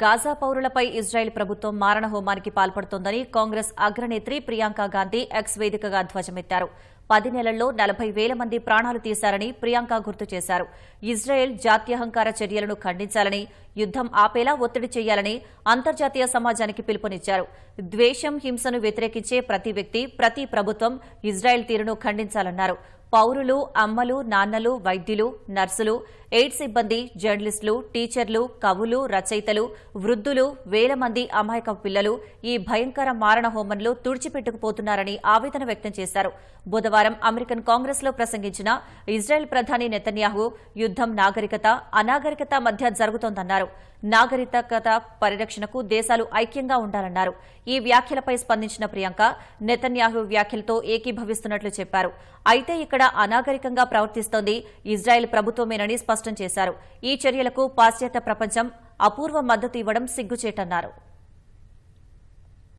Gaza పౌరులపై Israel ప్రభుత్వం మారణ హోమానికి పాల్పడుతోందని కాంగ్రెస్ అగ్రనేత్రి ప్రియాంక గాంధీ ఎక్స్ వేదికగా ధ్వజమెత్తారు. పది నెలల్లో నలభై వేల మంది ప్రాణాలు తీశారని ప్రియాంక గుర్తు చేశారు. ఇజ్రాయెల్ జాత్యహంకార చర్యలను ఖండించాలని యుద్దం ఆపేలా ఒత్తిడి చేయాలని అంతర్జాతీయ సమాజానికి పిలుపునిచ్చారు. ద్వేషం హింసను వ్యతిరేకించే ప్రతి వ్యక్తి ప్రతి ప్రభుత్వం ఇజ్రాయెల్ తీరును ఖండించాలన్నారు. పౌరులు అమ్మలు నాన్నలు వైద్యులు నర్సులు ఎయిడ్స్ సిబ్బంది జర్నలిస్టులు టీచర్లు కవులు రచయితలు వృద్ధులు వేల మంది అమాయక పిల్లలు ఈ భయంకర మారణ హోమంలో తుడిచిపెట్టుకుపోతున్నారని ఆవేదన వ్యక్తం చేశారు. బుధవారం అమెరికన్ కాంగ్రెస్లో ప్రసంగించిన ఇజ్రాయెల్ ప్రధాని నెతన్యాహు యుద్దం నాగరికత అనాగరికత మధ్య జరుగుతోందన్నారు. నాగరికత పరిరక్షణకు దేశాలు ఐక్యంగా ఉండాలన్నారు. ఈ వ్యాఖ్యలపై స్పందించిన ప్రియాంక నెతన్యాహు వ్యాఖ్యలతో ఏకీభవిస్తున్నట్లు చెప్పారు. అయితే ఇక్కడ అనాగరికంగా ప్రవర్తిస్తోంది ఇజ్రాయెల్ ప్రభుత్వమేనని స్పష్టం చేశారు. ఈ చర్యలకు పాశ్చాత్య ప్రపంచం అపూర్వ మద్దతు ఇవ్వడం సిగ్గుచేటన్నారు.